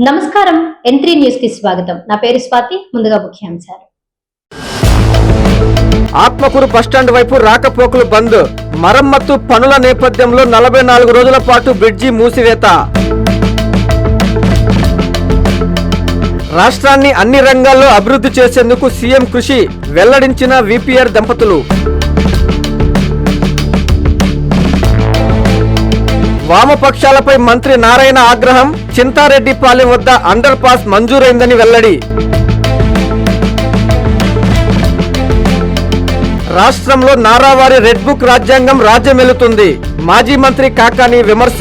నమస్కారం. ఎన్ న్యూస్కి స్వాగతం. నా పేరు స్వాతి ముందుగా ముఖ్యాంశాలు. ఆత్మకూరు బస్టాండ్ వైపు రాకపోకలు బంద్. మరమ్మత్తు పనుల నేపథ్యంలో నలభై నాలుగు రోజుల పాటు బ్రిడ్జి మూసివేత. రాష్ట్రాన్ని అన్ని రంగాల్లో అభివృద్ధి చేసేందుకు సీఎం కృషి. వెల్లడించిన విపిఆర్ దంపతులు. వామపక్షాలపై మంత్రి నారాయణ ఆగ్రహం చింతారెడ్డిపాలెం వద్ద అండర్ పాస్ మంజూరైందని వెల్లడి. రాష్ట్రంలో నారావారి రెడ్ బుక్ రాజ్యాంగం రాజ్యమెలుతుంది. మాజీ మంత్రి కాకాని విమర్శ.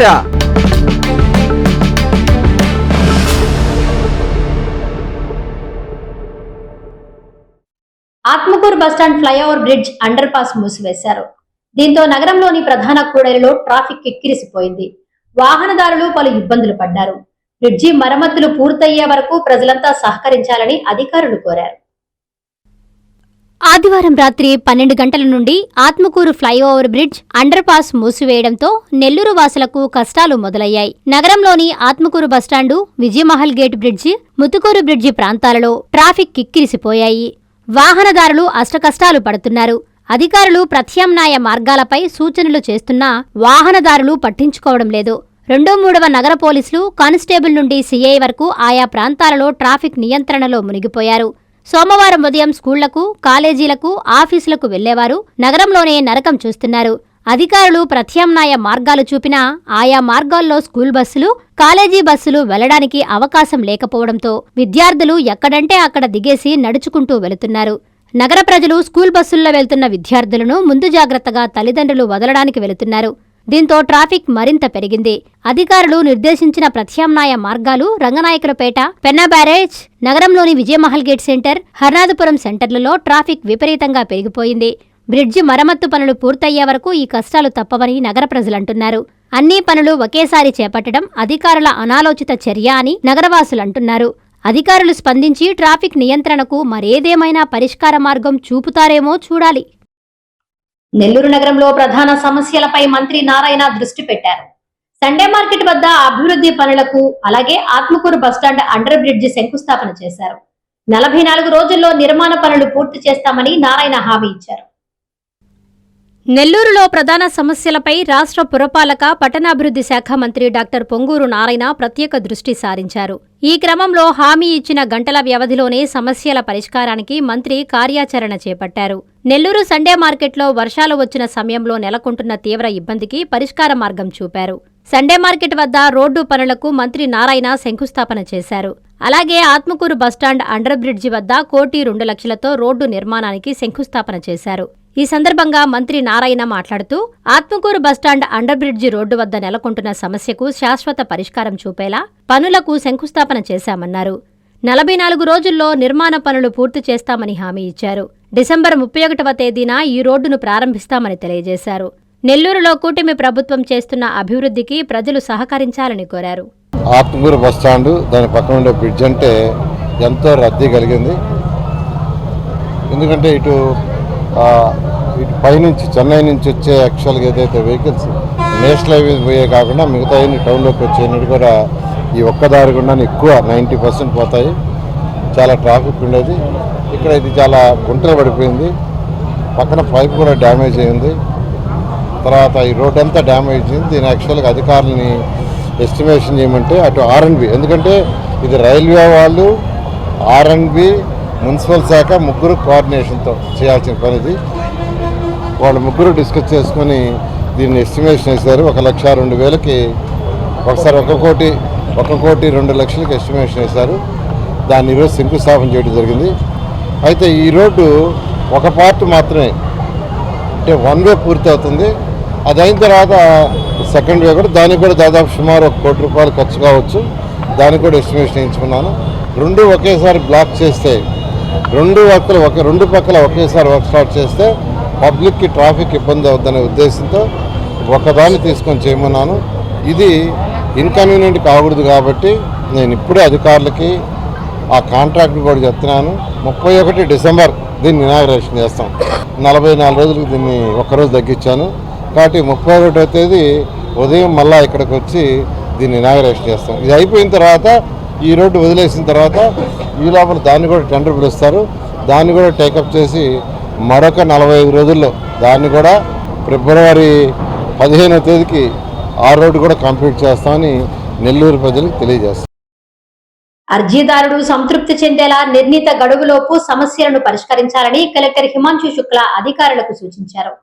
Atmakur bus stand flyover bridge underpass మూసివేశారు. దీంతో నగరంలోని ప్రధాన కూడలిలో ట్రాఫిక్ ఎక్కిరిసిపోయింది వాహనదారులు పలు ఇబ్బందులు పడ్డారు. బ్రిడ్జి మరమ్మతులు పూర్తయ్యే వరకు ప్రజలంతా సహకరించాలని అధికారులు కోరారు. ఆదివారం రాత్రి పన్నెండు గంటల నుండి ఆత్మకూరు ఫ్లైఓవర్ బ్రిడ్జ్ అండర్పాస్ మూసివేయడంతో నెల్లూరు వాసులకు కష్టాలు మొదలయ్యాయి. నగరంలోని Atmakur bus stand Vijaya Mahal gate bridge Muthukur bridge ప్రాంతాలలో ట్రాఫిక్ కిక్కిరిసిపోయాయి. వాహనదారులు అష్టకష్టాలు పడుతున్నారు. అధికారులు ప్రత్యామ్నాయ మార్గాలపై సూచనలు చేస్తున్నా వాహనదారులు పట్టించుకోవడం లేదు. రెండో మూడవ నగర పోలీసులు కానిస్టేబుల్ నుండి సీఐ వరకు ఆయా ప్రాంతాలలో ట్రాఫిక్ నియంత్రణలో మునిగిపోయారు. సోమవారం ఉదయం స్కూళ్ళకు కాలేజీలకు ఆఫీసులకు వెళ్ళేవారు నగరంలోనే నరకం చూస్తున్నారు. అధికారులు ప్రత్యామ్నాయ మార్గాలు చూపినా ఆయా మార్గాల్లో స్కూల్ బస్సులు కాలేజీ బస్సులు వెళ్ళడానికి అవకాశం లేకపోవడంతో విద్యార్థులు ఎక్కడంటే అక్కడ దిగేసి నడుచుకుంటూ వెళుతున్నారు. నగర ప్రజలు స్కూల్ బస్సుల్లో వెళ్తున్న విద్యార్థులను ముందు జాగ్రత్తగా తల్లిదండ్రులు వదలడానికి వెళుతున్నారు. దీంతో ట్రాఫిక్ మరింత పెరిగింది. అధికారులు నిర్దేశించిన ప్రత్యామ్నాయ మార్గాలు రంగనాయకులపేట పెన్నా బ్యారేజ్ నగరంలోని విజయమహల్ గేట్ సెంటర్ హర్నాథపురం సెంటర్లలో ట్రాఫిక్ విపరీతంగా పెరిగిపోయింది. బ్రిడ్జి మరమ్మత్తు పనులు పూర్తయ్యే వరకు ఈ కష్టాలు తప్పవని నగర ప్రజలంటున్నారు. అన్ని పనులు ఒకేసారి చేపట్టడం అధికారుల అనాలోచిత చర్య అని నగరవాసులంటున్నారు. అధికారులు స్పందించి ట్రాఫిక్ నియంత్రణకు మరేదేమైనా పరిష్కార మార్గం చూపుతారేమో చూడాలి. నెల్లూరు నగరంలో ప్రధాన సమస్యలపై మంత్రి నారాయణ దృష్టి పెట్టారు. సండే మార్కెట్ వద్ద అభివృద్ధి పనులకు అలాగే ఆత్మకూరు బస్టాండ్ అండర్ బ్రిడ్జ్ శంకుస్థాపన చేశారు. నలభై నాలుగు రోజుల్లో నిర్మాణ పనులు పూర్తి చేస్తామని నారాయణ హామీ ఇచ్చారు. నెల్లూరులో ప్రధాన సమస్యలపై రాష్ట్ర పురపాలక పట్టణాభివృద్ధి శాఖ మంత్రి డాక్టర్ పొంగూరు నారాయణ ప్రత్యేక దృష్టి సారించారు. ఈ క్రమంలో హామీ ఇచ్చిన గంటల వ్యవధిలోనే సమస్యల పరిష్కారానికి మంత్రి కార్యాచరణ చేపట్టారు. నెల్లూరు సండే మార్కెట్లో వర్షాలు వచ్చిన సమయంలో నెలకొంటున్న తీవ్ర ఇబ్బందికి పరిష్కార మార్గం చూపారు. సండే మార్కెట్ వద్ద రోడ్డు పనులకు మంత్రి నారాయణ శంకుస్థాపన చేశారు. అలాగే ఆత్మకూరు బస్టాండ్ అండర్ బ్రిడ్జి వద్ద కోటి రెండు లక్షలతో రోడ్డు నిర్మాణానికి శంకుస్థాపన చేశారు. ఈ సందర్భంగా మంత్రి నారాయణ మాట్లాడుతూ Atmakur bus stand under bridge road వద్ద నెలకొంటున్న సమస్యకు శాశ్వత పరిష్కారం చూపేలా పనులకు శంకుస్థాపన చేశామన్నారు. నలభై నాలుగు రోజుల్లో నిర్మాణ పనులు పూర్తి చేస్తామని హామీ ఇచ్చారు. డిసెంబర్ ముప్పై ఒకటవ తేదీన ఈ రోడ్డును ప్రారంభిస్తామని తెలియజేశారు. నెల్లూరులో కూటమి ప్రభుత్వం చేస్తున్న అభివృద్ధికి ప్రజలు సహకరించాలని కోరారు. ఆత్మకూరు బస్టాండ్ దాని పక్కన ఉండే బ్రిడ్జ్ అంటే ఎంతో రద్దీ కలిగింది. ఎందుకంటే ఇటు ఇటు పైనుంచి చెన్నై నుంచి వచ్చే యాక్చువల్గా ఏదైతే వెహికల్స్ నేషనల్ హైవే పోయే కాకుండా మిగతా టౌన్లోకి వచ్చేది కూడా ఈ ఒక్క దారి గుండా ఎక్కువ నైంటీ పర్సెంట్ పోతాయి. చాలా ట్రాఫిక్ ఉండేది. ఇక్కడ ఇది చాలా గుంటలు పడిపోయింది. పక్కన పైప్ కూడా డ్యామేజ్ అయింది. తర్వాత ఈ రోడ్ అంతా డ్యామేజ్ అయింది. దీని యాక్చువల్గా అధికారులని ఎస్టిమేషన్ చేయమంటే అటు ఆర్ఎన్బి ఎందుకంటే ఇది రైల్వే వాళ్ళు ఆర్ఎన్బి మున్సిపల్ శాఖ ముగ్గురు కోఆర్డినేషన్తో చేయాల్సిన పనిది. వాళ్ళు ముగ్గురు డిస్కస్ చేసుకొని దీన్ని ఎస్టిమేషన్ వేశారు ఒక లక్ష రెండు వేలకి ఒకసారి ఒక కోటి ఒక కోటి రెండు లక్షలకి ఎస్టిమేషన్ వేశారు దాన్ని ఈరోజు శంకుస్థాపన చేయడం జరిగింది. అయితే ఈ రోడ్డు ఒక పార్ట్ మాత్రమే. అంటే వన్ వే పూర్తి అవుతుంది. అది అయిన తర్వాత సెకండ్ వే కూడా దానికి కూడా దాదాపు సుమారు ఒక కోటి రూపాయలు ఖర్చు కావచ్చు. దానికి కూడా ఎస్టిమేషన్ వేయించుకున్నాను రెండు ఒకేసారి బ్లాక్ చేస్తే రెండు వర్క్లు ఒక రెండు పక్కల ఒకేసారి వర్క్ స్టార్ట్ చేస్తే పబ్లిక్కి ట్రాఫిక్ ఇబ్బంది అవుద్దనే ఉద్దేశంతో ఒకదాన్ని తీసుకొని చేయమన్నాను. ఇది ఇన్కన్వీనియంట్ కాకూడదు కాబట్టి నేను ఇప్పుడే అధికారులకి ఆ కాంట్రాక్ట్ కూడా చెప్తున్నాను. ముప్పై ఒకటి డిసెంబర్ దీన్ని ఇనాగ్రేషన్ చేస్తాం. నలభై నాలుగు రోజులకు దీన్ని ఒక్కరోజు తగ్గించాను. కాబట్టి ముప్పై ఒకటో తేదీ ఉదయం మళ్ళా ఇక్కడికి వచ్చి దీన్ని ఇనాగ్రేషన్ చేస్తాం. ఇది అయిపోయిన తర్వాత ఈ రోడ్డు వదిలేసిన తర్వాత ఈ లోపల దాన్ని కూడా టెండర్ పిలుస్తారు. దాన్ని కూడా టేకప్ చేసి మరొక నలభై ఐదు రోజుల్లో దాన్ని కూడా ఫిబ్రవరి పదిహేనో తేదీకి ఆ రోడ్డు కూడా కంప్లీట్ చేస్తామని నెల్లూరు ప్రజలకు తెలియజేస్తాం అర్జీదారుడు సంతృప్తి చెందేలా నిర్ణీత గడువులోపు సమస్యలను పరిష్కరించాలని కలెక్టర్ హిమాంశు శుక్లా అధికారులకు సూచించారు.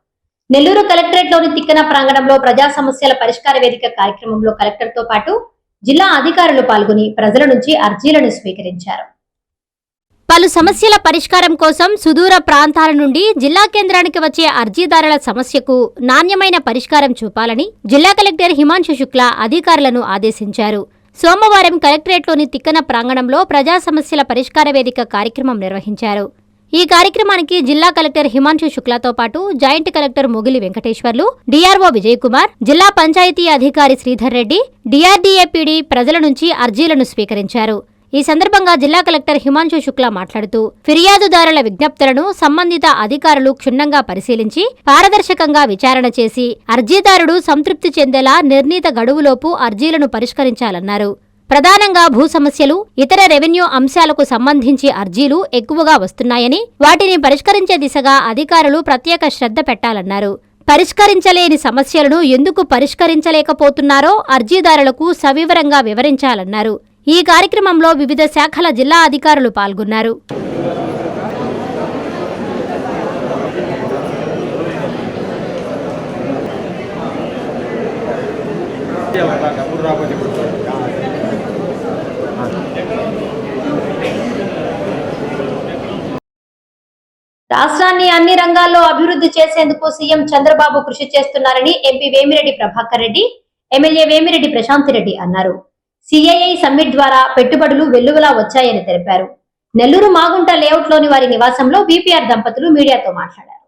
నెల్లూరు కలెక్టరేట్లోని తిక్కన ప్రాంగణంలో ప్రజా సమస్యల పరిష్కార వేదిక కార్యక్రమంలో కలెక్టర్తో పాటు జిల్లా అధికారులు పాల్గొని ప్రజల నుంచి అర్జీలను స్వీకరించారు. పలు సమస్యల పరిష్కారం కోసం సుదూర ప్రాంతాల నుండి జిల్లా కేంద్రానికి వచ్చే అర్జీదారుల సమస్యకు నాణ్యమైన పరిష్కారం చూపాలని జిల్లా కలెక్టర్ హిమాంశు శుక్లా అధికారులను ఆదేశించారు. సోమవారం కలెక్టరేట్లోని తిక్కన ప్రాంగణంలో ప్రజా సమస్యల పరిష్కార వేదిక కార్యక్రమం నిర్వహించారు. ఈ కార్యక్రమానికి జిల్లా కలెక్టర్ హిమాంశు శుక్లాతో పాటు joint collector Mogili Venkateswarlu DRO Vijay Kumar జిల్లా పంచాయతీ అధికారి శ్రీధర్ రెడ్డి డిఆర్డీఏపీడీ ప్రజల నుంచి అర్జీలను స్వీకరించారు. ఈ సందర్భంగా జిల్లా కలెక్టర్ హిమాంశు శుక్లా మాట్లాడుతూ ఫిర్యాదుదారుల విజ్ఞప్తులను సంబంధిత అధికారులు క్షుణ్ణంగా పరిశీలించి పారదర్శకంగా విచారణ చేసి అర్జీదారుడు సంతృప్తి చెందేలా నిర్ణీత గడువులోపు అర్జీలను పరిష్కరించాలన్నారు. ప్రధానంగా భూ సమస్యలు ఇతర రెవెన్యూ అంశాలకు సంబంధించి అర్జీలు ఎక్కువగా వస్తున్నాయని వాటిని పరిష్కరించే దిశగా అధికారులు ప్రత్యేక శ్రద్ధ పెట్టాలన్నారు. పరిష్కరించలేని సమస్యలను ఎందుకు పరిష్కరించలేకపోతున్నారో అర్జీదారులకు సవివరంగా వివరించాలన్నారు. ఈ కార్యక్రమంలో వివిధ శాఖల జిల్లా అధికారులు పాల్గొన్నారు. రాష్ట్రాన్ని అన్ని రంగాల్లో అభివృద్ధి చేసేందుకు సీఎం చంద్రబాబు కృషి చేస్తున్నారని ఎంపీ వేమిరెడ్డి ప్రభాకర్ రెడ్డి ఎమ్మెల్యే వేమిరెడ్డి ప్రశాంత్ రెడ్డి అన్నారు. సిఐఐ సమ్మిట్ ద్వారా పెట్టుబడులు వెల్లువలా వచ్చాయని తెలిపారు. నెల్లూరు మాగుంట లేఅవుట్లోని వారి నివాసంలో బీపీఆర్ దంపతులు మీడియాతో మాట్లాడారు.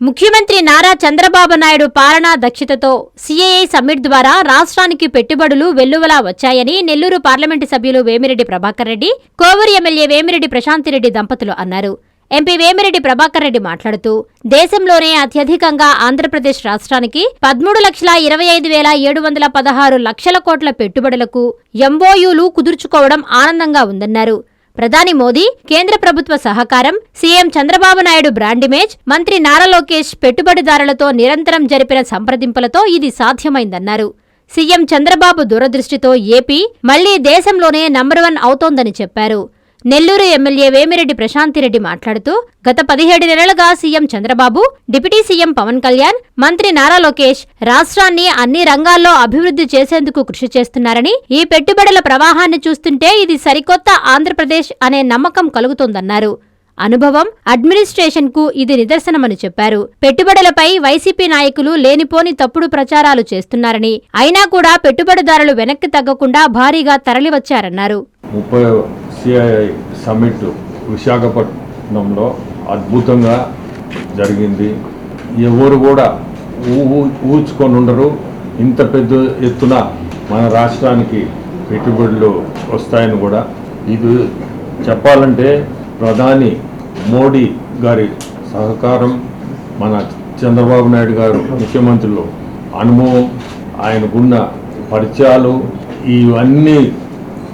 ముఖ్యమంత్రి నారా చంద్రబాబు నాయుడు పాలనా దక్షతతో సీఏఐ సమ్మిట్ ద్వారా రాష్ట్రానికి పెట్టుబడులు వెల్లువలా వచ్చాయని నెల్లూరు పార్లమెంటు సభ్యులు వేమిరెడ్డి ప్రభాకర్ రెడ్డి కోవూరు ఎమ్మెల్యే వేమిరెడ్డి ప్రశాంతిరెడ్డి దంపతులు అన్నారు. ఎంపీ వేమిరెడ్డి ప్రభాకర్ రెడ్డి మాట్లాడుతూ దేశంలోనే అత్యధికంగా ఆంధ్రప్రదేశ్ రాష్ట్రానికి పదమూడు లక్షల ఇరవై ఐదు వేల ఏడు వందల పదహారు లక్షల కోట్ల పెట్టుబడులకు ఎంఓయూలు కుదుర్చుకోవడం ఆనందంగా ఉందన్నారు. ప్రధాని మోదీ కేంద్ర ప్రభుత్వ సహకారం CM Chandrababu Naidu brand image మంత్రి నారా లోకేష్ పెట్టుబడిదారులతో నిరంతరం జరిపిన సంప్రదింపులతో ఇది సాధ్యమైందన్నారు. సీఎం చంద్రబాబు దూరదృష్టితో ఏపీ మళ్ళీ దేశంలోనే నంబర్ వన్ అవుతోందని చెప్పారు. నెల్లూరు ఎమ్మెల్యే వేమిరెడ్డి ప్రశాంతిరెడ్డి మాట్లాడుతూ గత పదిహేడు నెలలుగా CM Chandrababu deputy CM Pawan Kalyan మంత్రి నారా లోకేష్ రాష్ట్రాన్ని అన్ని రంగాల్లో అభివృద్ధి చేసేందుకు కృషి చేస్తున్నారని ఈ పెట్టుబడుల ప్రవాహాన్ని చూస్తుంటే ఇది సరికొత్త ఆంధ్రప్రదేశ్ అనే నమ్మకం కలుగుతోందన్నారు. అనుభవం అడ్మినిస్ట్రేషన్కు ఇది నిదర్శనమని చెప్పారు. పెట్టుబడులపై వైసీపీ నాయకులు లేనిపోని తప్పుడు ప్రచారాలు చేస్తున్నారని అయినా కూడా పెట్టుబడిదారులు వెనక్కి తగ్గకుండా భారీగా తరలివచ్చారన్నారు. ముప్పై సిఐఐ సమ్మిట్ విశాఖపట్నంలో అద్భుతంగా జరిగింది. ఎవరు కూడా ఊహించుకొని ఉండరు. ఇంత పెద్ద ఎత్తున మన రాష్ట్రానికి పెట్టుబడులు వస్తాయని కూడా. ఇది చెప్పాలంటే ప్రధాని మోడీ గారి సహకారం మన చంద్రబాబు నాయుడు గారు ముఖ్యమంత్రులు అనుభవం ఆయనకున్న పరిచయాలు ఇవన్నీ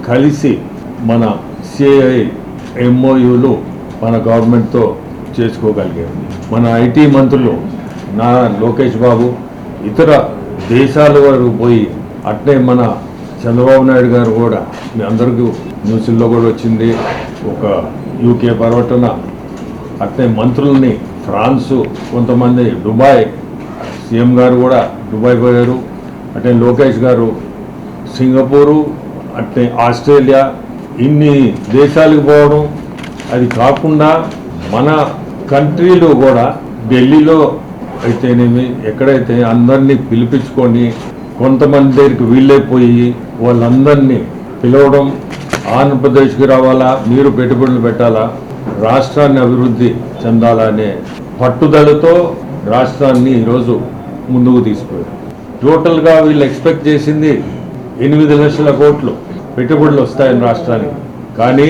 కలిసి మన సిఐ ఎంఓయూలు మన గవర్నమెంట్తో చేసుకోగలిగారు మన ఐటీ మంత్రులు నారా లోకేష్ బాబు ఇతర దేశాల వరకు పోయి అట్నే మన చంద్రబాబు నాయుడు గారు కూడా మీ అందరికీ న్యూస్లో కూడా వచ్చింది. ఒక యూకే పర్యటన అట్నే మంత్రుల్ని ఫ్రాన్సు కొంతమంది దుబాయ్ సీఎం గారు కూడా దుబాయ్ పోయారు. అట్నే లోకేష్ గారు సింగపూరు అట్నే ఆస్ట్రేలియా ఇన్ని దేశాలకు పోవడం అది కాకుండా మన కంట్రీలో కూడా ఢిల్లీలో అయితేనేమి ఎక్కడైతే అందరినీ పిలిపించుకొని కొంతమంది దగ్గరికి వీళ్ళైపోయి వాళ్ళందరినీ పిలవడం ఆంధ్రప్రదేశ్కి రావాలా మీరు పెట్టుబడులు పెట్టాలా రాష్ట్రాన్ని అభివృద్ధి చెందాలా అనే పట్టుదలతో రాష్ట్రాన్ని ఈరోజు ముందుకు తీసుకుపోయారు. టోటల్గా వీళ్ళు ఎక్స్పెక్ట్ చేసింది ఎనిమిది లక్షల కోట్లు. పెట్టుబడులు వస్తాయని రాష్ట్రానికి. కానీ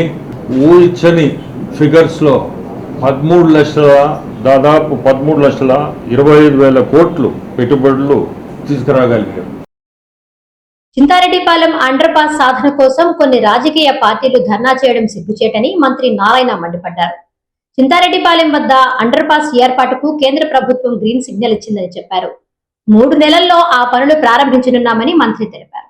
ఊహించని ఫిగర్స్లో పదమూడు లక్షల దాదాపు పదమూడు లక్షల ఇరవై ఐదు వేల కోట్లు పెట్టుబడులు తీసుకురాగలిగారు. చింతారెడ్డిపాలెం అండర్ పాస్ సాధన కోసం కొన్ని రాజకీయ పార్టీలు ధర్నా చేయడం సిగ్గుచేటని మంత్రి నారాయణ మండిపడ్డారు. చింతారెడ్డిపాలెం వద్ద అండర్ పాస్ ఏర్పాటుకు కేంద్ర ప్రభుత్వం గ్రీన్ సిగ్నల్ ఇచ్చిందని చెప్పారు. మూడు నెలల్లో ఆ పనులు ప్రారంభించనున్నామని మంత్రి తెలిపారు.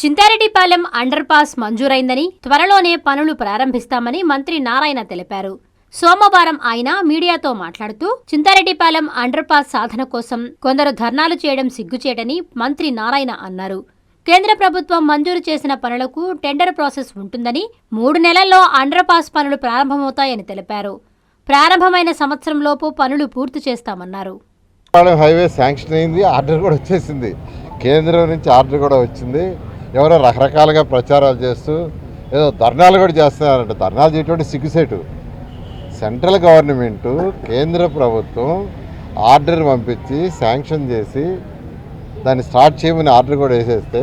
చింతారెడ్డిపాలెం అండర్ పాస్ మంజూరైందని త్వరలోనే పనులు ప్రారంభిస్తామని మంత్రి నారాయణ తెలిపారు. సోమవారం ఆయన మీడియాతో మాట్లాడుతూ చింతారెడ్డిపాలెం అండర్ పాస్ సాధన కోసం కొందరు ధర్నాలు చేయడం సిగ్గుచేటని మంత్రి నారాయణ అన్నారు. కేంద్ర ప్రభుత్వం మంజూరు చేసిన పనులకు టెండర్ ప్రాసెస్ ఉంటుందని మూడు నెలల్లో అండర్ పాస్ పనులు ప్రారంభమవుతాయని తెలిపారు. ప్రారంభమైన సంవత్సరంలోపు పనులు పూర్తి చేస్తామన్నారు. హైవే శాంక్షన్ అయింది ఆర్డర్ కూడా వచ్చేసింది. కేంద్రం నుంచి ఆర్డర్ కూడా వచ్చింది. ఎవరో రకరకాలుగా ప్రచారాలు చేస్తూ ఏదో ధర్నాలు కూడా చేస్తున్నారంట. ధర్నాలు చేయటువంటి సిగ్గుసేటు సెంట్రల్ గవర్నమెంటు కేంద్ర ప్రభుత్వం ఆర్డర్ పంపించి శాంక్షన్ చేసి దాన్ని స్టార్ట్ చేయమని ఆర్డర్ కూడా వేసేస్తే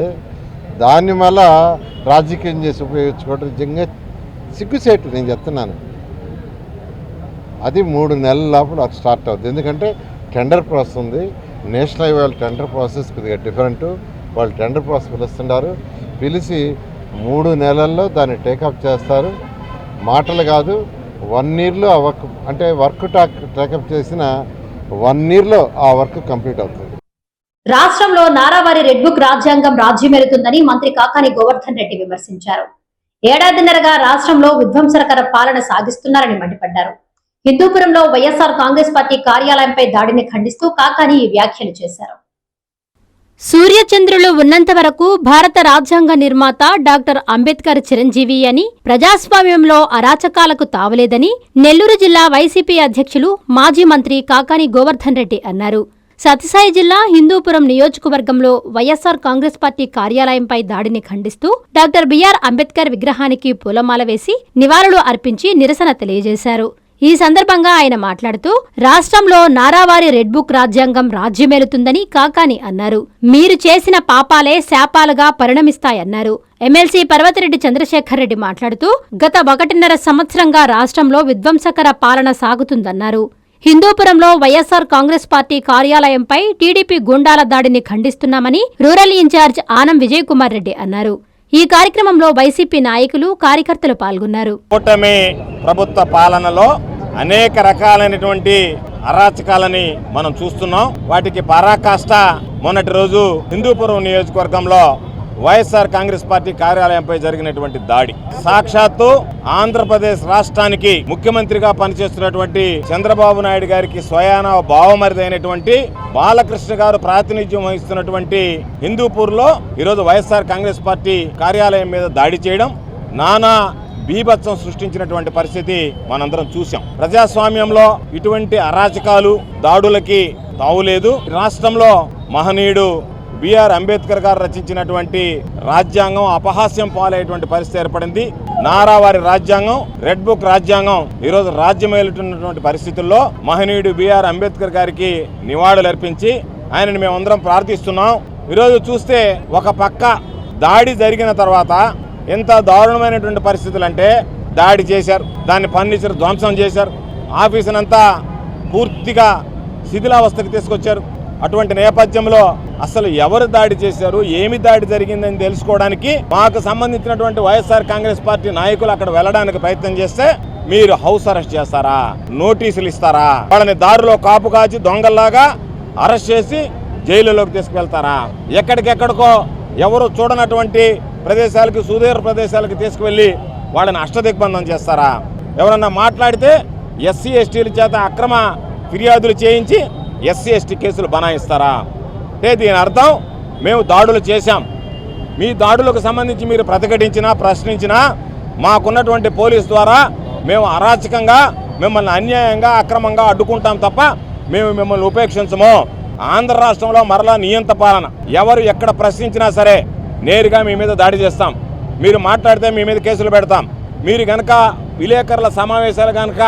దాన్ని మళ్ళా రాజకీయం చేసి ఉపయోగించుకోవడం నిజంగా సిగ్గుసేటు నేను చెప్తున్నాను. అది మూడు నెలల లోపల అది స్టార్ట్ అవుతుంది ఎందుకంటే టెండర్ ప్రాసెస్ ఉంది. నేషనల్ హైవేల టెండర్ ప్రాసెస్ కొద్దిగా డిఫరెంట్. వాళ్ళు టెండర్ ప్రాసెస్ పిలుస్తున్నారు పిలిచి మూడు నెలల్లో దాన్ని టేకప్ చేస్తారు. మాటలు కాదు వన్ ఇయర్లో ఆ వర్క్ అంటే వర్క్ టాక్ టేకప్ చేసిన వన్ ఇయర్లో ఆ వర్క్ కంప్లీట్ అవుతుంది. రాష్ట్రంలో నారావారి రెడ్ బుక్ రాజ్యాంగం రాజ్యమేలుతుందని మంత్రి కాకాని గోవర్ధన్ రెడ్డి విమర్శించారు. ఏడాదిన్నరగా రాష్ట్రంలో విధ్వంసకర పాలన సాగిస్తున్నారని మండిపడ్డారు. హిందూపురంలో వైఎస్ఆర్ కాంగ్రెస్ పార్టీ కార్యాలయంపై దాడిని ఖండిస్తూ కాకాని ఈ వ్యాఖ్యలు చేశారు. సూర్యచంద్రులు ఉన్నంత వరకు భారత రాజ్యాంగ నిర్మాత డాక్టర్ అంబేద్కర్ చిరంజీవి అని ప్రజాస్వామ్యంలో అరాచకాలకు తావలేదని నెల్లూరు జిల్లా వైసీపీ అధ్యక్షులు మాజీ మంత్రి కాకాని గోవర్ధన్ రెడ్డి అన్నారు. సత్యసాయి జిల్లా హిందూపురం నియోజకవర్గంలో వైఎస్సార్ కాంగ్రెస్ పార్టీ కార్యాలయంపై దాడిని ఖండిస్తూ డాక్టర్ బిఆర్ అంబేద్కర్ విగ్రహానికి పూలమాల వేసి నివాళులు అర్పించి నిరసన తెలియజేశారు. ఈ సందర్భంగా ఆయన మాట్లాడుతూ రాష్ట్రంలో నారావారి రెడ్ బుక్ రాజ్యాంగం రాజ్యమేలుతుందని కాకాని అన్నారు. మీరు చేసిన పాపాలే శాపాలుగా పరిణమిస్తాయన్నారు. ఎమ్మెల్సీ పర్వతిరెడ్డి చంద్రశేఖర్ రెడ్డి మాట్లాడుతూ గత ఒకటిన్నర సంవత్సరంగా రాష్ట్రంలో విధ్వంసకర పాలన సాగుతుందన్నారు. హిందూపురంలో వైఎస్సార్ కాంగ్రెస్ పార్టీ కార్యాలయంపై టీడీపీ గుండాల దాడిని ఖండిస్తున్నామని రూరల్ ఇన్ఛార్జ్ ఆనం విజయ్ కుమార్ రెడ్డి అన్నారు. ఈ కార్యక్రమంలో వైసీపీ నాయకులు కార్యకర్తలు పాల్గొన్నారు. కూటమి ప్రభుత్వ పాలనలో అనేక రకాలైనటువంటి అరాచకాలని మనం చూస్తున్నాం. వాటికి పరాకాష్ట మొన్నటి రోజు హిందూపురం నియోజకవర్గంలో వైఎస్ఆర్ కాంగ్రెస్ పార్టీ కార్యాలయంపై జరిగినటువంటి దాడి. సాక్షాత్తు ఆంధ్రప్రదేశ్ రాష్ట్రానికి ముఖ్యమంత్రిగా పనిచేస్తున్నటువంటి చంద్రబాబు నాయుడు గారికి స్వయాన భావమరిదైనటువంటి బాలకృష్ణ గారు ప్రాతినిధ్యం వహిస్తున్నటువంటి హిందూపూర్లో ఈరోజు వైఎస్ఆర్ కాంగ్రెస్ పార్టీ కార్యాలయం మీద దాడి చేయడం. నానా బీభత్సం సృష్టించినటువంటి పరిస్థితి మనందరం చూసాం ప్రజాస్వామ్యంలో ఇటువంటి అరాచకాలు దాడులకి తావులేదు రాష్ట్రంలో మహనీయుడు బిఆర్ అంబేద్కర్ గారు రచించినటువంటి రాజ్యాంగం అపహాస్యం పాలయ్యేటువంటి పరిస్థితి ఏర్పడింది. నారావారి రాజ్యాంగం రెడ్ బుక్ రాజ్యాంగం ఈరోజు రాజ్యమేలుతున్నటువంటి పరిస్థితుల్లో మహనీయుడు బిఆర్ అంబేద్కర్ గారికి నివాళులు అర్పించి ఆయనను మేమందరం ప్రార్థిస్తున్నాం. ఈరోజు చూస్తే ఒక పక్క దాడి జరిగిన తర్వాత ఎంత దారుణమైనటువంటి పరిస్థితులు అంటే దాడి చేశారు దాన్ని ఫర్నిచర్ ధ్వంసం చేశారు ఆఫీసునంతా పూర్తిగా శిథిలావస్థకు తీసుకొచ్చారు. అటువంటి నేపథ్యంలో అసలు ఎవరు దాడి చేశారు ఏమి దాడి జరిగిందని తెలుసుకోవడానికి మాకు సంబంధించినటువంటి వైఎస్ఆర్ కాంగ్రెస్ పార్టీ నాయకులు అక్కడ వెళ్ళడానికి ప్రయత్నం చేస్తే మీరు హౌస్ అరెస్ట్ చేస్తారా నోటీసులు ఇస్తారా వాళ్ళని దారిలో కాపు కాచి దొంగల్లాగా అరెస్ట్ చేసి జైలులోకి తీసుకువెళ్తారా ఎక్కడికెక్కడికో ఎవరు చూడనటువంటి ప్రదేశాలకు సుదూర ప్రదేశాలకు తీసుకువెళ్ళి వాళ్ళని అష్టదిగ్బంధం చేస్తారా? ఎవరన్నా మాట్లాడితే ఎస్సీ ఎస్టీల చేత అక్రమ ఫిర్యాదులు చేయించి ఎస్సీ ఎస్టీ కేసులు బనాయిస్తారా? అంటే దీని అర్థం మేము దాడులు చేశాం. మీ దాడులకు సంబంధించి మీరు ప్రతిఘటించినా ప్రశ్నించినా మాకున్నటువంటి పోలీస్ ద్వారా మేము అరాచకంగా మిమ్మల్ని అన్యాయంగా అక్రమంగా అడ్డుకుంటాం తప్ప మేము మిమ్మల్ని ఉపేక్షించము. ఆంధ్ర రాష్ట్రంలో మరలా నియంత పాలన. ఎవరు ఎక్కడ ప్రశ్నించినా సరే నేరుగా మీ మీద దాడి చేస్తాం. మీరు మాట్లాడితే మీ మీద కేసులు పెడతాం. మీరు కనుక విలేకరుల సమావేశాలు కనుక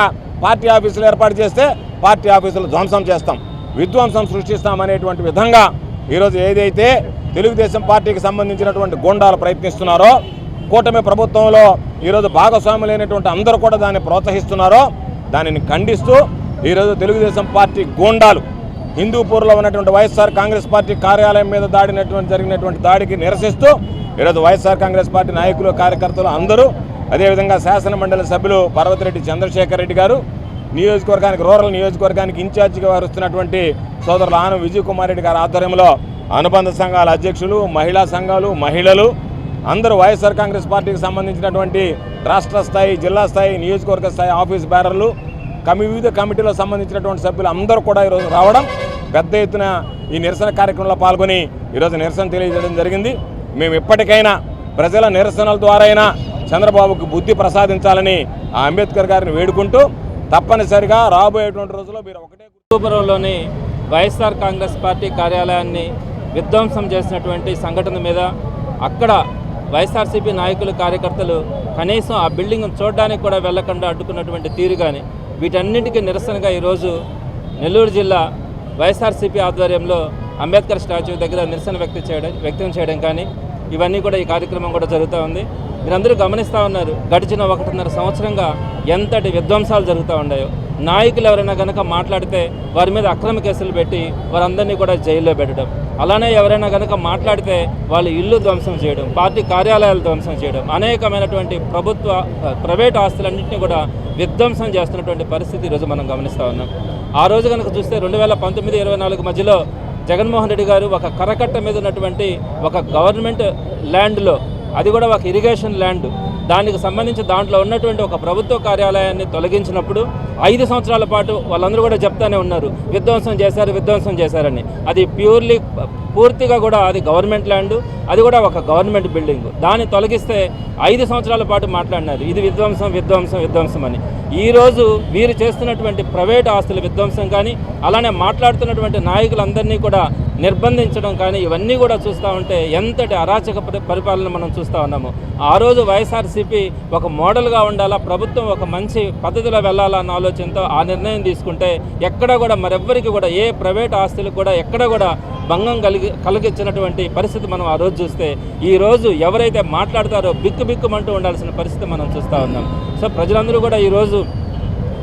పార్టీ ఆఫీసులు ఏర్పాటు చేస్తే పార్టీ ఆఫీసులు ధ్వంసం చేస్తాం. విధ్వంసం సృష్టిస్తాం అనేటువంటి విధంగా ఈరోజు ఏదైతే తెలుగుదేశం పార్టీకి సంబంధించినటువంటి గోండాలు ప్రయత్నిస్తున్నారో కూటమి ప్రభుత్వంలో ఈరోజు భాగస్వాములైనటువంటి అందరూ కూడా దాన్ని ప్రోత్సహిస్తున్నారో దానిని ఖండిస్తూ ఈరోజు తెలుగుదేశం పార్టీ గోండాలు హిందూపూర్లో ఉన్నటువంటి వైఎస్ఆర్ కాంగ్రెస్ పార్టీ కార్యాలయం మీద దాడినటువంటి జరిగినటువంటి దాడికి నిరసిస్తూ ఈరోజు వైఎస్ఆర్ కాంగ్రెస్ పార్టీ నాయకులు కార్యకర్తలు అందరూ అదేవిధంగా శాసనమండలి సభ్యులు పర్వతిరెడ్డి చంద్రశేఖర్ రెడ్డి గారు నియోజకవర్గానికి రూరల్ నియోజకవర్గానికి ఇన్ఛార్జిగా వస్తున్నటువంటి సోదరులు ఆనం విజయ్ కుమార్ రెడ్డి గారి ఆధ్వర్యంలో అనుబంధ సంఘాల అధ్యక్షులు మహిళా సంఘాలు మహిళలు అందరూ వైఎస్ఆర్ కాంగ్రెస్ పార్టీకి సంబంధించినటువంటి రాష్ట్ర స్థాయి జిల్లా స్థాయి నియోజకవర్గ స్థాయి ఆఫీస్ బ్యారర్లు కమి వివిధ కమిటీలకు సంబంధించినటువంటి సభ్యులు అందరూ కూడా ఈరోజు రావడం పెద్ద ఎత్తున ఈ నిరసన కార్యక్రమంలో పాల్గొని ఈరోజు నిరసన తెలియజేయడం జరిగింది. మేము ఇప్పటికైనా ప్రజల నిరసనల ద్వారా అయినా చంద్రబాబుకు బుద్ధి ప్రసాదించాలని ఆ అంబేద్కర్ గారిని వేడుకుంటూ తప్పనిసరిగా రాబోయేటువంటి రోజుల్లో మీరు ఒకటే అక్టోబర్లోని వైఎస్ఆర్ కాంగ్రెస్ పార్టీ కార్యాలయాన్ని విధ్వంసం చేసినటువంటి సంఘటన మీద అక్కడ వైఎస్ఆర్సీపీ నాయకులు కార్యకర్తలు కనీసం ఆ బిల్డింగ్ చూడడానికి కూడా వెళ్ళకుండా అడ్డుకున్నటువంటి తీరు కానీ వీటన్నిటికీ నిరసనగా ఈరోజు నెల్లూరు జిల్లా వైఎస్ఆర్సీపీ ఆధ్వర్యంలో అంబేద్కర్ స్టాచ్యూ దగ్గర నిరసన వ్యక్తం చేయడం వ్యక్తం చేయడం కానీ ఇవన్నీ కూడా ఈ కార్యక్రమం కూడా జరుగుతూ ఉంది. మీరందరూ గమనిస్తూ ఉన్నారు గడిచిన ఒకటిన్నర సంవత్సరంగా ఎంతటి విధ్వంసాలు జరుగుతూ ఉన్నాయో. నాయకులు ఎవరైనా కనుక మాట్లాడితే వారి మీద అక్రమ కేసులు పెట్టి వారందరినీ కూడా జైల్లో పెట్టడం. అలానే ఎవరైనా కనుక మాట్లాడితే వాళ్ళ ఇల్లు ధ్వంసం చేయడం పార్టీ కార్యాలయాలు ధ్వంసం చేయడం అనేకమైనటువంటి ప్రభుత్వ ప్రైవేట్ ఆస్తులన్నింటినీ కూడా విధ్వంసం చేస్తున్నటువంటి పరిస్థితి ఈరోజు మనం గమనిస్తూ ఉన్నాం. ఆ రోజు కనుక చూస్తే రెండు వేల పంతొమ్మిది ఇరవై నాలుగు మధ్యలో జగన్మోహన్ రెడ్డి గారు ఒక కరకట్ట మీద ఉన్నటువంటి ఒక గవర్నమెంట్ ల్యాండ్లో అది కూడా ఒక ఇరిగేషన్ ల్యాండ్ దానికి సంబంధించి దాంట్లో ఉన్నటువంటి ఒక ప్రభుత్వ కార్యాలయాన్ని తొలగించినప్పుడు ఐదు సంవత్సరాల పాటు వాళ్ళందరూ కూడా చెప్తానే ఉన్నారు విధ్వంసం చేశారు విధ్వంసం చేశారని. అది ప్యూర్లీ పూర్తిగా కూడా అది గవర్నమెంట్ ల్యాండ్ అది కూడా ఒక గవర్నమెంట్ బిల్డింగ్. దాన్ని తొలగిస్తే ఐదు సంవత్సరాల పాటు మాట్లాడినారు ఇది విధ్వంసం విధ్వంసం విధ్వంసం అని. ఈరోజు వీరు చేస్తున్నటువంటి ప్రైవేట్ ఆస్తుల విధ్వంసం కానీ అలానే మాట్లాడుతున్నటువంటి నాయకులందరినీ కూడా నిర్బంధించడం కానీ ఇవన్నీ కూడా చూస్తూ ఉంటే ఎంతటి అరాచక పరిపాలన మనం చూస్తూ ఉన్నాము. ఆ రోజు వైఎస్ఆర్సీపీ ఒక మోడల్గా ఉండాలా ప్రభుత్వం ఒక మంచి పద్ధతిలో వెళ్ళాలన్న ఆలోచనతో ఆ నిర్ణయం తీసుకుంటే ఎక్కడ కూడా మరెవ్వరికి కూడా ఏ ప్రైవేట్ ఆస్తులకు కూడా ఎక్కడ కూడా భంగం కలిగి కలిగించినటువంటి పరిస్థితి మనం ఆ రోజు చూస్తే ఈరోజు ఎవరైతే మాట్లాడతారో బిక్కుబిక్కుమంటూ ఉండాల్సిన పరిస్థితి మనం చూస్తూ ఉన్నాం. సో ప్రజలందరూ కూడా ఈరోజు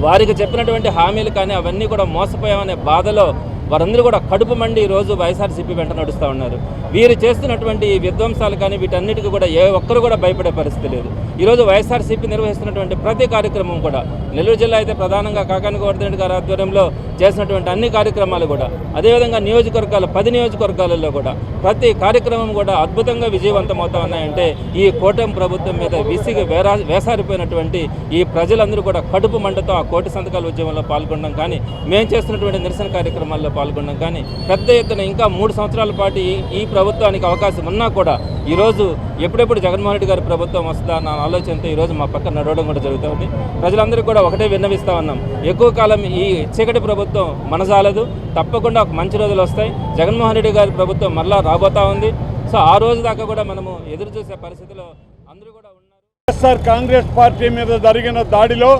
వారికి చెప్పినటువంటి హామీలు కానీ అవన్నీ కూడా మోసపోయామనే బాధలో వారందరూ కూడా కడుపు మండి ఈరోజు వైఎస్ఆర్సీపీ వెంట నడుస్తూ ఉన్నారు. వీరు చేస్తున్నటువంటి ఈ విధ్వంసాలు కానీ వీటన్నిటికీ కూడా ఏ ఒక్కరు కూడా భయపడే పరిస్థితి లేదు. ఈరోజు వైఎస్ఆర్సీపీ నిర్వహిస్తున్నటువంటి ప్రతి కార్యక్రమం కూడా నెల్లూరు జిల్లా అయితే ప్రధానంగా కాకాని గోవర్ధన్ గారి ఆధ్వర్యంలో చేసినటువంటి అన్ని కార్యక్రమాలు కూడా అదేవిధంగా నియోజకవర్గాల పది నియోజకవర్గాలలో కూడా ప్రతి కార్యక్రమం కూడా అద్భుతంగా విజయవంతం అవుతా ఉన్నాయంటే ఈ కూటమి ప్రభుత్వం మీద విసిగి వేరా వేసారిపోయినటువంటి ఈ ప్రజలందరూ కూడా కడుపు మంటతో ఆ కోటి సంతకాల ఉద్యమంలో పాల్గొనడం కానీ మేము చేస్తున్నటువంటి నిరసన కార్యక్రమాల్లో పాల్గొన్నాం. కానీ పెద్ద ఎత్తున ఇంకా మూడు సంవత్సరాల పాటు ఈ ఈ ప్రభుత్వానికి అవకాశం ఉన్నా కూడా ఈరోజు ఎప్పుడెప్పుడు జగన్మోహన్ రెడ్డి గారి ప్రభుత్వం వస్తుందా అన్న ఆలోచనతో ఈరోజు మా పక్కన నడవడం కూడా జరుగుతుంది ప్రజలందరూ కూడా ఒకటే విన్నవిస్తా ఉన్నాం. ఎక్కువ కాలం ఈ చీకటి ప్రభుత్వం మనజాలదు తప్పకుండా ఒక మంచి రోజులు వస్తాయి. జగన్మోహన్ రెడ్డి గారి ప్రభుత్వం మళ్ళా రాబోతా ఉంది. సో ఆ రోజు దాకా కూడా మనము ఎదురు చూసే పరిస్థితిలో అందరూ కూడా ఉన్నారు. వైఎస్ఆర్ కాంగ్రెస్ పార్టీ మీద జరిగిన దాడిలో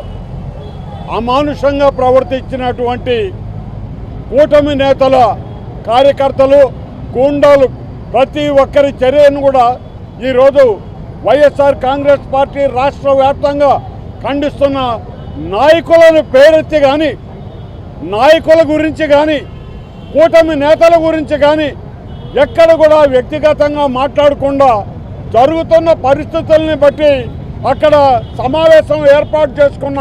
అమానుషంగా ప్రవర్తించినటువంటి కూటమి నేతల కార్యకర్తలు గూండాలు ప్రతి ఒక్కరి చర్యను కూడా ఈరోజు వైఎస్ఆర్ కాంగ్రెస్ పార్టీ రాష్ట్ర వ్యాప్తంగా ఖండిస్తున్న నాయకులను పేరెత్తి కానీ నాయకుల గురించి కానీ కూటమి నేతల గురించి కానీ ఎక్కడ కూడా వ్యక్తిగతంగా మాట్లాడకుండా జరుగుతున్న పరిస్థితుల్ని బట్టి అక్కడ సమావేశం ఏర్పాటు చేసుకున్న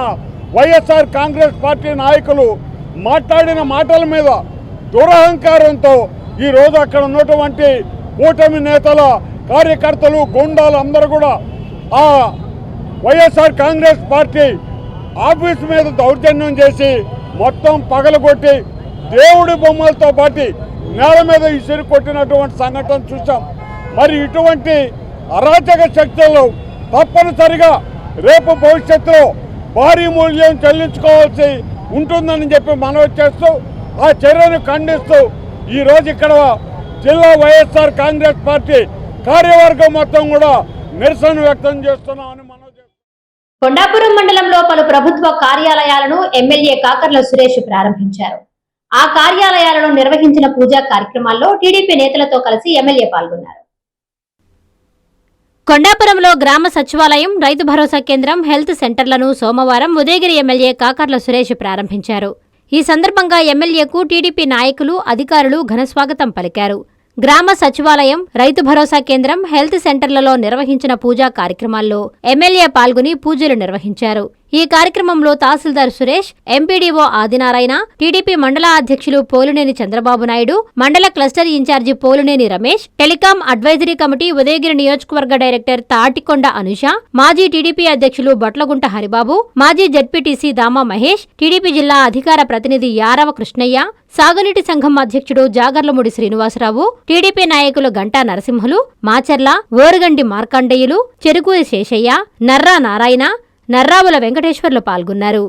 వైఎస్ఆర్ కాంగ్రెస్ పార్టీ నాయకులు మాట్లాడిన మాటల మీద దురహంకారంతో ఈరోజు అక్కడ ఉన్నటువంటి కూటమి నేతల కార్యకర్తలు గుండాలు అందరూ కూడా ఆ వైఎస్ఆర్ కాంగ్రెస్ పార్టీ ఆఫీస్ మీద దౌర్జన్యం చేసి మొత్తం పగలగొట్టి దేవుడి బొమ్మలతో పాటు నేల మీద ఇసురు కొట్టినటువంటి సంఘటన చూసాం మరి ఇటువంటి అరాచక శక్తులు తప్పనిసరిగా రేపు భవిష్యత్తులో భారీ మూల్యం చెల్లించుకోవాల్సి ఉంటుందని చెప్పి మనవి చేస్తూ ఆ చర్యను ఖండిస్తూ ఈరోజు ఇక్కడ జిల్లా వైఎస్ఆర్ కాంగ్రెస్ పార్టీ కార్యవర్గం మొత్తం కూడా నిరసన వ్యక్తం చేస్తున్నామని మనం కొండాపురం మండలంలో పలు ప్రభుత్వ కార్యాలయాలను ఎమ్మెల్యే కాకర్ల సురేష్ ప్రారంభించారు. ఆ కార్యాలయాలను నిర్వహించిన పూజా కార్యక్రమాల్లో టీడీపీ నేతలతో కలిసి ఎమ్మెల్యే పాల్గొన్నారు. కొండాపురంలో గ్రామ సచివాలయం రైతు భరోసా కేంద్రం హెల్త్ సెంటర్లను సోమవారం ఉదయగిరి ఎమ్మెల్యే కాకర్ల సురేష్ ప్రారంభించారు. ఈ సందర్భంగా ఎమ్మెల్యేకు టీడీపీ నాయకులు అధికారులు ఘనస్వాగతం పలికారు. గ్రామ సచివాలయం రైతు భరోసా కేంద్రం హెల్త్ సెంటర్లలో నిర్వహించిన పూజా కార్యక్రమాల్లో ఎమ్మెల్యే పాల్గొని పూజలు నిర్వహించారు. ఈ కార్యక్రమంలో తహసీల్దార్ సురేష్ ఎంపీడీఓ ఆదినారాయణ టీడీపీ మండల అధ్యక్షులు పోలునేని చంద్రబాబు నాయుడు మండల cluster incharge Poluneni Ramesh telecom advisory committee Udayagiri నియోజకవర్గ డైరెక్టర్ తాటికొండ అనుష మాజీ టీడీపీ అధ్యక్షులు బట్లగుంట హరిబాబు మాజీ జడ్పీటీసీ దామా మహేష్ టీడీపీ జిల్లా అధికార ప్రతినిధి యారవ కృష్ణయ్య సాగునీటి సంఘం అధ్యక్షుడు జాగర్లముడి శ్రీనివాసరావు టీడీపీ నాయకులు గంటా నరసింహులు మాచర్ల ఓరుగండి మార్కండేయులు చెరుకూరి శేషయ్య నర్రా నారాయణ నర్రావుల వెంకటేశ్వర్లు పాల్గొన్నారు.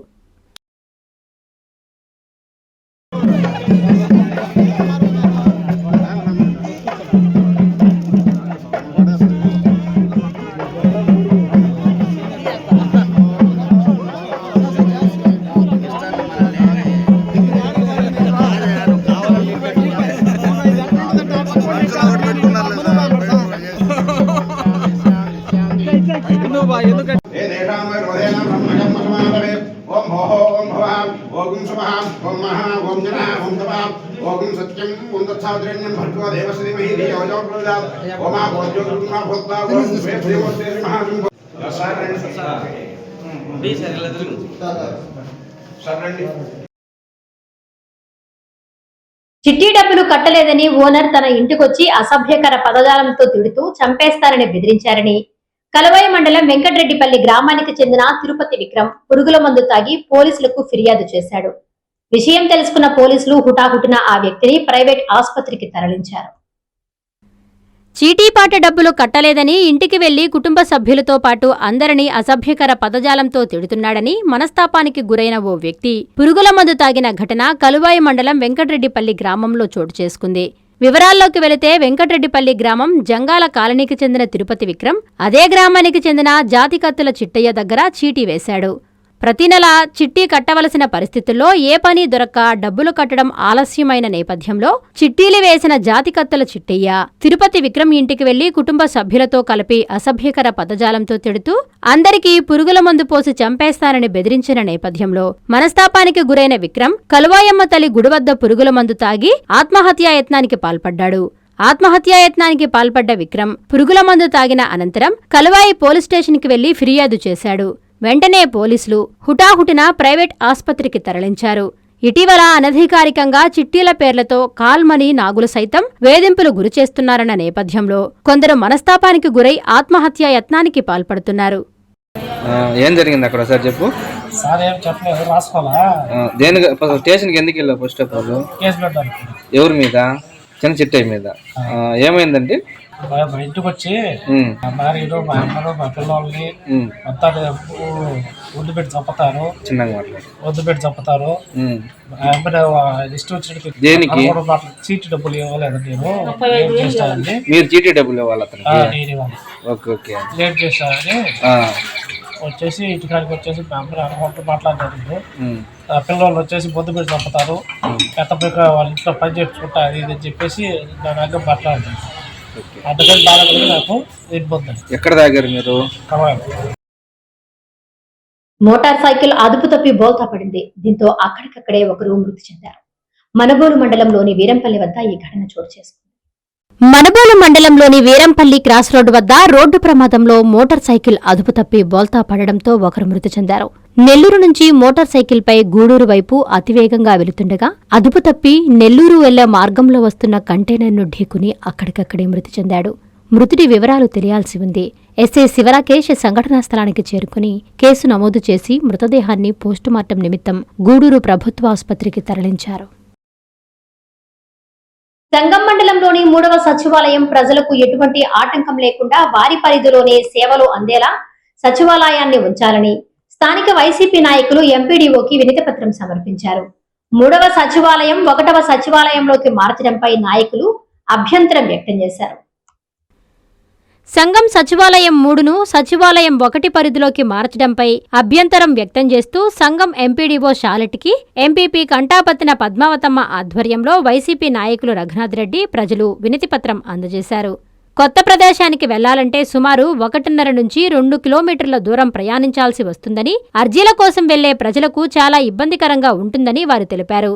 చిట్టి డబ్బులు కట్టలేదని ఓనర్ తన ఇంటికొచ్చి అసభ్యకర పదజాలంతో తిడుతూ చంపేస్తారని బెదిరించారని. కలవాయి మండలం వెంకటరెడ్డిపల్లి గ్రామానికి చెందిన తిరుపతి విక్రమ్ పురుగుల మందు తాగి పోలీసులకు ఫిర్యాదు చేశాడు. విషయం తెలుసుకున్న పోలీసులు హుటాహుటిన ఆ వ్యక్తిని ప్రైవేట్ ఆసుపత్రికి తరలించారు. చీటీపాట డబ్బులు కట్టలేదని ఇంటికి వెళ్ళి కుటుంబ సభ్యులతో పాటు అందరినీ అసభ్యకర పదజాలంతో తిడుతున్నాడని మనస్తాపానికి గురైన ఓ వ్యక్తి పురుగుల మందు తాగిన ఘటన కలువాయి మండలం వెంకటరెడ్డిపల్లి గ్రామంలో చోటు చేసుకుంది. వివరాల్లోకి వెళితే వెంకటరెడ్డిపల్లి గ్రామం జంగాల కాలనీకి చెందిన తిరుపతి విక్రమ్ అదే గ్రామానికి చెందిన జాతికత్తుల చిట్టయ్య దగ్గర చీటీ వేశాడు. ప్రతి నెల చిట్టి కట్టవలసిన పరిస్థితుల్లో ఏ పని దొరక్క డబ్బులు కట్టడం ఆలస్యమైన నేపథ్యంలో చిట్టీలు వేసిన జాతికత్తల చిట్టయ్య తిరుపతి విక్రమ్ ఇంటికి వెళ్ళి కుటుంబ సభ్యులతో కలిపి అసభ్యకర పదజాలంతో తిడుతూ అందరికీ పురుగుల మందు పోసి చంపేస్తానని బెదిరించిన నేపథ్యంలో మనస్తాపానికి గురైన విక్రమ్ కలువాయమ్మ తల్లి గుడివద్ద పురుగుల మందు తాగి ఆత్మహత్యాయత్నానికి పాల్పడ్డాడు. ఆత్మహత్యాయత్నానికి పాల్పడ్డ విక్రమ్ పురుగుల మందు తాగిన అనంతరం కలువాయి పోలీస్ స్టేషన్కి వెళ్ళి ఫిర్యాదు చేశాడు. వెంటనే పోలీసులు హుటాహుటిన ప్రైవేట్ ఆస్పత్రికి తరలించారు. ఇటీవల అనధికారికంగా చిట్టీల పేర్లతో కాల్మని నాగులు సైతం వేధింపులు గురిచేస్తున్నారన్న నేపథ్యంలో కొందరు మనస్తాపానికి గురై ఆత్మహత్యా యత్నానికి పాల్పడుతున్నారు. ఏం జరిగింది అక్కడ సార్ చెప్పు? సార్ ఏం చెప్పలేదు రాసుకోవాలా? స్టేషన్కి ఎందుకు వెళ్ళావు ఫస్ట్ ఆఫ్ ఆల్? ఎవరి మీద? చిన్న చిట్టయ్య మీద. ఏమైందండి? ఇంటికి వచ్చి మా భార్యలు మా అమ్మలు మా పిల్లల్ని మొత్తం ఒడ్డు పెట్టి చంపుతారు. ఒడ్డు పెట్టి చంపుతారు. ఇష్టం వచ్చినట్టు దేనికి? చీటి డబ్బులు ఇవ్వలేదు నేను. ఏం చేస్తానని మీరు చీటీ డబ్బులు ఇవ్వాలి నేను ఇవ్వాలి. Okay okay. ఏం చేస్తానని ఆ, వచ్చేసి ఇంటికాడికి వచ్చేసి మా అమ్మని అనుకుంటూ ఆ పిల్లలు వచ్చేసి బొద్దు పెట్టి చంపుతారు. పెద్ద వాళ్ళ ఇంట్లో పని చేసుకుంటా అది ఇది అని చెప్పేసి నా దగ్గర మాట్లాడాను ఓకే అందుకని బాగా కలిగి నాకు ఇబ్బంది ఎక్కడ తాగారు మీరు? మోటార్ సైకిల్ అదుపు తప్పి బోల్తా పడింది. దీంతో అక్కడికక్కడే ఒకరు మృతి చెందారు. మనగోలు మండలంలోని వీరంపల్లి వద్ద ఈ ఘటన చోటు చేసుకుంది. మనబోలు మండలంలోని వీరంపల్లి క్రాస్ రోడ్డు వద్ద రోడ్డు ప్రమాదంలో మోటార్ సైకిల్ అదుపు తప్పి బోల్తా పడడంతో ఒకరు మృతి చెందారు. నెల్లూరు నుంచి మోటార్ సైకిల్పై గూడూరు వైపు అతివేగంగా వెళుతుండగా అదుపు తప్పి నెల్లూరు వెళ్ళే మార్గంలో వస్తున్న కంటైనర్ను ఢీకుని అక్కడికక్కడే మృతి చెందాడు. మృతుడి వివరాలు తెలియాల్సి ఉంది. ఎస్ఐ శివరాకేష్ సంఘటనా స్థలానికి చేరుకుని కేసు నమోదు చేసి మృతదేహాన్ని పోస్టుమార్టం నిమిత్తం గూడూరు ప్రభుత్వ ఆసుపత్రికి తరలించారు. సంగం మండలంలోని మూడవ సచివాలయం ప్రజలకు ఎటువంటి ఆటంకం లేకుండా వారి పరిధిలోనే సేవలు అందేలా సచివాలయాన్ని ఉంచాలని స్థానిక వైసీపీ నాయకులు ఎంపీడీఓకి వినతి పత్రం సమర్పించారు. మూడవ సచివాలయం ఒకటవ సచివాలయంలోకి మార్చడంపై నాయకులు అభ్యంతరం వ్యక్తం చేశారు. సంఘం సచివాలయం మూడును సచివాలయం ఒకటి పరిధిలోకి మార్చడంపై అభ్యంతరం వ్యక్తం చేస్తూ సంఘం ఎంపీడీఓ షాలెట్కి ఎంపీపీ కంటాపత్తిన పద్మావతమ్మ ఆధ్వర్యంలో వైసీపీ నాయకులు రఘునాథ్ రెడ్డి ప్రజలు వినతిపత్రం అందజేశారు. కొత్త ప్రదేశానికి వెళ్ళాలంటే సుమారు ఒకటిన్నర నుంచి రెండు కిలోమీటర్ల దూరం ప్రయాణించాల్సి వస్తుందని అర్జీల కోసం వెళ్ళే ప్రజలకు చాలా ఇబ్బందికరంగా ఉంటుందని వారు తెలిపారు.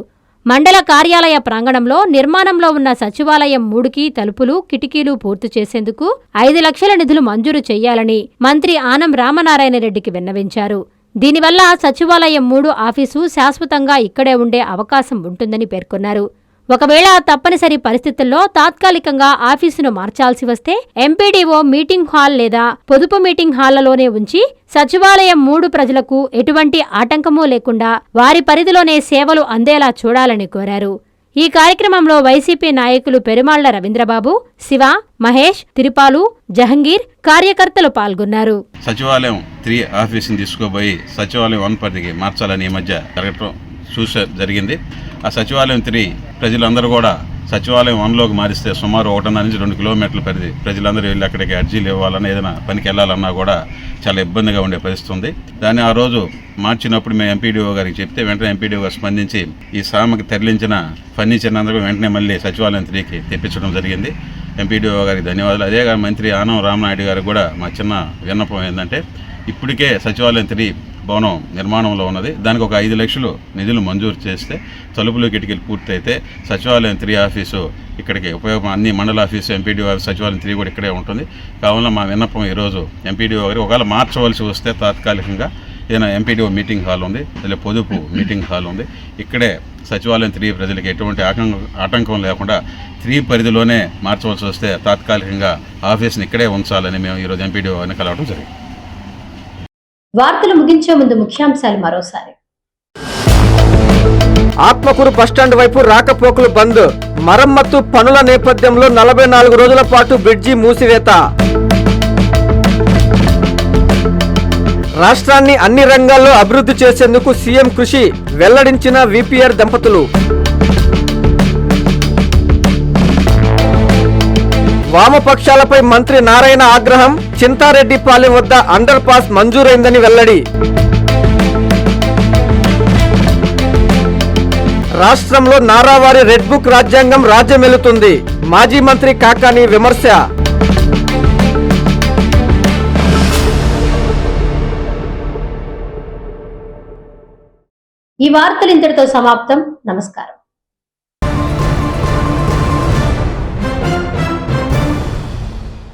మండల కార్యాలయ ప్రాంగణంలో నిర్మాణంలో ఉన్న సచివాలయం మూడుకి తలుపులు కిటికీలు పూర్తి చేసేందుకు ఐదు లక్షల నిధులు మంజూరు చేయాలని మంత్రి ఆనం రామనారాయణ రెడ్డికి విన్నవించారు. దీనివల్ల సచివాలయం మూడు ఆఫీసు శాశ్వతంగా ఇక్కడే ఉండే అవకాశం ఉంటుందని పేర్కొన్నారు. ఒకవేళ తప్పనిసరి పరిస్థితుల్లో తాత్కాలికంగా ఆఫీసును మార్చాల్సి వస్తే ఎంపీడీఓ మీటింగ్ హాల్ లేదా పొదుపు మీటింగ్ హాళ్ళలోనే ఉంచి సచివాలయం మూడు ప్రజలకు ఎటువంటి ఆటంకమూ లేకుండా వారి పరిధిలోనే సేవలు అందేలా చూడాలని కోరారు. ఈ కార్యక్రమంలో వైసీపీ నాయకులు పెరుమాళ్ళ రవీంద్రబాబు శివ మహేష్ తిరుపాలు జహంగీర్ కార్యకర్తలు పాల్గొన్నారు. సచివాలయం త్రీ ఆఫీస్ని తీసుకోబోయి సచివాలయం వన్ పరిధికి మార్చాలని ఈ మధ్య జరగటం చూసే జరిగింది. ఆ సచివాలయం త్రీ ప్రజలందరూ కూడా సచివాలయం వన్లోకి మారిస్తే సుమారు ఒకటిన్నర నుంచి రెండు కిలోమీటర్ల పరిధి ప్రజలందరూ వెళ్ళి అక్కడికి అర్జీలు ఇవ్వాలన్నా ఏదైనా పనికి వెళ్ళాలన్నా కూడా చాలా ఇబ్బందిగా ఉండే పరిస్థితి ఉంది. దాన్ని ఆ రోజు మార్చినప్పుడు మేము ఎంపీడీఓ గారికి చెప్తే వెంటనే ఎంపీడీఓ గారు స్పందించి ఈ సామకి తరలించిన ఫర్నిచర్ అందరూ వెంటనే మళ్ళీ సచివాలయం త్రీకి తెప్పించడం జరిగింది. ఎంపీడీఓ గారికి ధన్యవాదాలు. అదే మంత్రి ఆనం రామనాయుడు గారికి కూడా మా చిన్న విన్నపం ఏంటంటే ఇప్పటికే సచివాలయం త్రీ భవనం నిర్మాణంలో ఉన్నది. దానికి ఒక ఐదు లక్షలు నిధులు మంజూరు చేస్తే తలుపులు కిటికీలు పూర్తయితే సచివాలయం త్రీ ఆఫీసు ఇక్కడికి ఉపయోగం అన్ని మండల ఆఫీసు ఎంపీడీఓ ఆఫీస్ సచివాలయం త్రీ కూడా ఇక్కడే ఉంటుంది. కావున మా విన్నపం ఈరోజు ఎంపీడీఓ గారు ఒకవేళ మార్చవలసి వస్తే తాత్కాలికంగా ఏదైనా ఎంపీడీఓ మీటింగ్ హాల్ ఉంది లేదా పొదుపు మీటింగ్ హాల్ ఉంది. ఇక్కడే సచివాలయం త్రీ ప్రజలకు ఎటువంటి ఆటంకం ఆటంకం లేకుండా త్రీ పరిధిలోనే మార్చవలసి వస్తే తాత్కాలికంగా ఆఫీస్ని ఇక్కడే ఉంచాలని మేము ఈరోజు ఎంపీడీఓ కలవడం జరిగింది. వార్తలు ముగించే ముందు ముఖ్యాంశాలు మరోసారి. ఆత్మకూరు బస్టాండ్ వైపు రాకపోకలు బంద్. మరమ్మత్తు పనుల నేపథ్యంలో నలభై నాలుగు రోజుల పాటు బ్రిడ్జి మూసివేత. రాష్ట్రాన్ని అన్ని రంగాల్లో అభివృద్ధి చేసేందుకు సీఎం కృషి. వెల్లడించిన విపిఆర్ దంపతులు. వామపక్షాలపై మంత్రి నారాయణ ఆగ్రహం చింతారెడ్డిపాలెం వద్ద అండర్ పాస్ మంజూరైందని వెల్లడి. రాష్ట్రంలో నారావారి రెడ్ బుక్ రాజ్యాంగం రాజ్యమెలుతుంది. మాజీ మంత్రి కాకాని విమర్శ. ఈ వార్తలు ఇంతటితో సమాప్తం. నమస్కారం.